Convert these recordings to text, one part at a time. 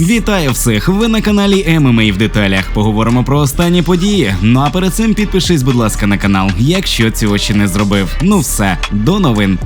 Вітаю всіх! Ви на каналі ММА в деталях. Поговоримо про останні події. Ну а перед цим підпишись, будь ласка, на канал, якщо цього ще не зробив. Ну все, до новин.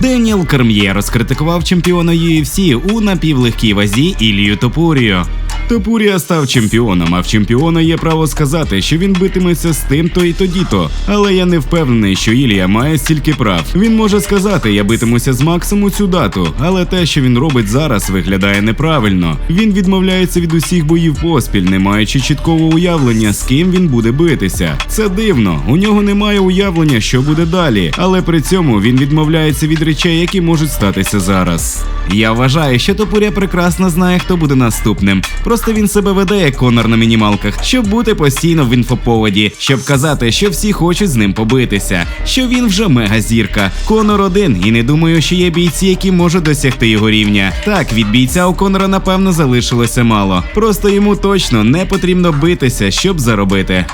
Деніел Керм'є розкритикував чемпіона UFC у напівлегкій вазі Ілію Топурію. Топурія став чемпіоном, а в чемпіона є право сказати, що він битиметься з тим то і тоді то. Але я не впевнений, що Ілія має стільки прав. Він може сказати, я битимуся з Максом у цю дату, але те, що він робить зараз, виглядає неправильно. Він відмовляється від усіх боїв поспіль, не маючи чіткого уявлення, з ким він буде битися. Це дивно. У нього немає уявлення, що буде далі, але при цьому він відмовляється від речей, які можуть статися зараз. Я вважаю, що Топуря прекрасно знає, хто буде наступним. Просто він себе веде як конор на мінімалках, щоб бути постійно в інфоповоді, щоб казати, що всі хочуть з ним побитися, що він вже мегазірка. Конор один, і не думаю, що є бійці, які можуть досягти його рівня. Так, від бійця у Конора напевно залишилося мало. Просто йому точно не потрібно битися, щоб заробити.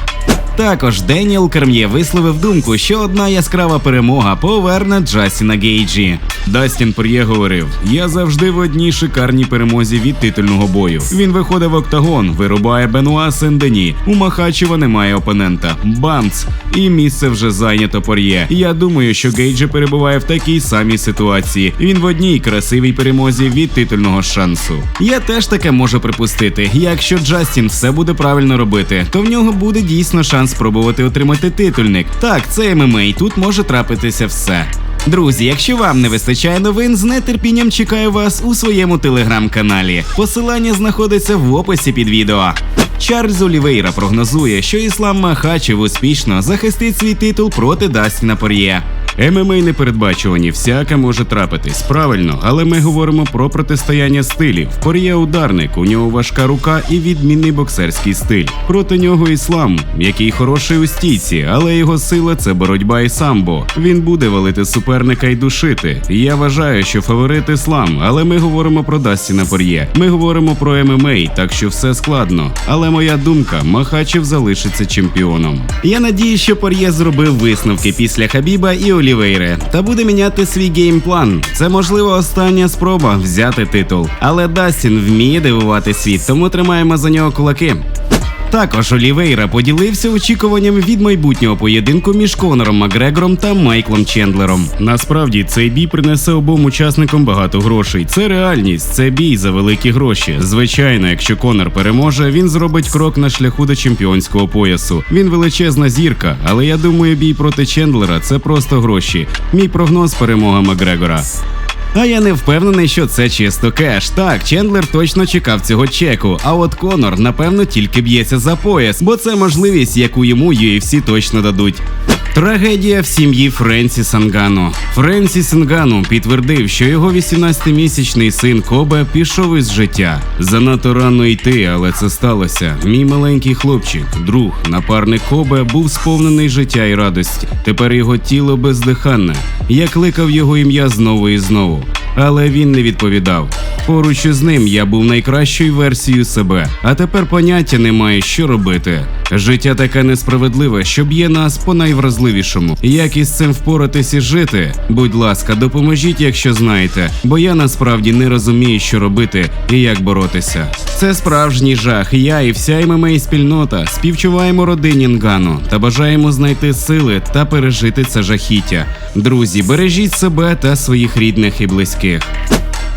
Також Деніел Керм'є висловив думку, що одна яскрава перемога поверне Джасіна Гейджі. Дастін Пор'є говорив: Я завжди в одній шикарній перемозі від титульного бою. Він виходить в октагон, вирубає Бенуа Сен-Дені. У Махачева немає опонента. Бамц! І місце вже зайнято Пор'є. Я думаю, що Гейджі перебуває в такій самій ситуації. Він в одній красивій перемозі від титульного шансу. Я теж таке можу припустити. Якщо Джастін все буде правильно робити, то в нього буде дійсно шанс спробувати отримати титульник. Так, це ММА, тут може трапитися все. Друзі, якщо вам не вистачає новин, з нетерпінням чекаю вас у своєму телеграм-каналі. Посилання знаходиться в описі під відео. Чарльз Олівейра прогнозує, що Іслам Махачев успішно захистить свій титул проти Дастіна Пор'є. ММА непередбачувані, всяке може трапитись. Правильно, але ми говоримо про протистояння стилів. Пор'є ударник, у нього важка рука і відмінний боксерський стиль. Проти нього іслам, який хороший у стійці, але його сила це боротьба і самбо. Він буде валити суперника і душити. Я вважаю, що фаворит іслам, але ми говоримо про Дастіна Пор'є. Ми говоримо про ММА, так що все складно. Але моя думка, Махачев залишиться чемпіоном. Я надію, що Пор'є зробив висновки після Хабіба і Олівейри та буде міняти свій геймплан. Це можливо остання спроба взяти титул. Але Дастін вміє дивувати світ, тому тримаємо за нього кулаки. Також Олівейра поділився очікуваннями від майбутнього поєдинку між Конором Макгрегором та Майклом Чендлером. Насправді цей бій принесе обом учасникам багато грошей. Це реальність, це бій за великі гроші. Звичайно, якщо Конор переможе, він зробить крок на шляху до чемпіонського поясу. Він величезна зірка, але я думаю, бій проти Чендлера це просто гроші. Мій прогноз перемога Макгрегора. А я не впевнений, що це чисто кеш. Так, Чендлер точно чекав цього чеку. А от Конор, напевно, тільки б'ється за пояс, бо це можливість, яку йому UFC точно дадуть. Трагедія в сім'ї Френсі Сангану. Френсі Сангану підтвердив, що його 18-місячний син Кобе пішов із життя. Занадто рано йти, але це сталося. Мій маленький хлопчик, друг, напарник Кобе, був сповнений життя і радості. Тепер його тіло бездиханне. Я кликав його ім'я знову і знову. Але він не відповідав. Поруч із ним я був найкращою версією себе, а тепер поняття немає, що робити. Життя таке несправедливе, що б'є нас по найвразливішому. Як із цим впоратись і жити? Будь ласка, допоможіть, якщо знаєте, бо я насправді не розумію, що робити і як боротися. Це справжній жах. Я і вся ММА спільнота співчуваємо родині Нгану та бажаємо знайти сили та пережити це жахіття. Друзі, бережіть себе та своїх рідних і близьких.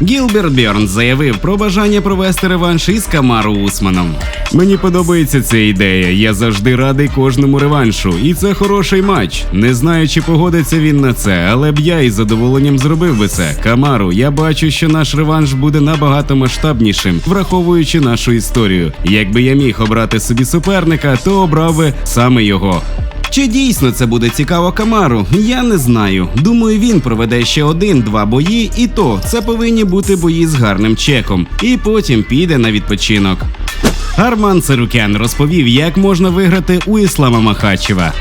Гілберт Бьорн заявив про бажання провести реванш із Камару Усманом. Мені подобається ця ідея. Я завжди радий кожному реваншу, і це хороший матч. Не знаю, чи погодиться він на це, але б я із задоволенням зробив би це. Камару, я бачу, що наш реванш буде набагато масштабнішим, враховуючи нашу історію. Якби я міг обрати собі суперника, то обрав би саме його. Чи дійсно це буде цікаво Камару? Я не знаю. Думаю, він проведе ще один-два бої, і то це повинні бути бої з гарним чеком, і потім піде на відпочинок. Арман Цирукян розповів, як можна виграти у Іслама Махачева.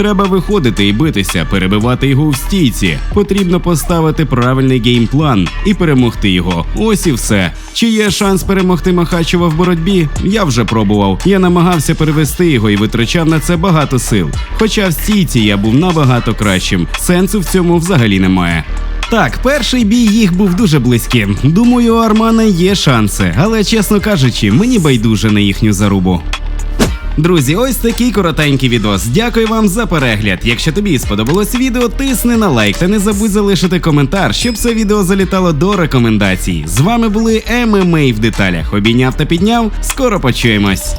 Треба виходити і битися, перебивати його в стійці. Потрібно поставити правильний геймплан і перемогти його. Ось і все. Чи є шанс перемогти Махачева в боротьбі? Я вже пробував. Я намагався перевести його і витрачав на це багато сил. Хоча в стійці я був набагато кращим. Сенсу в цьому взагалі немає. Так, перший бій їх був дуже близьким. Думаю, у Армана є шанси, але чесно кажучи, мені байдуже на їхню зарубу. Друзі, ось такий коротенький відос. Дякую вам за перегляд. Якщо тобі сподобалось відео, тисни на лайк та не забудь залишити коментар, щоб це відео залітало до рекомендацій. З вами були ММА в деталях. Обійняв та підняв. Скоро почуємось.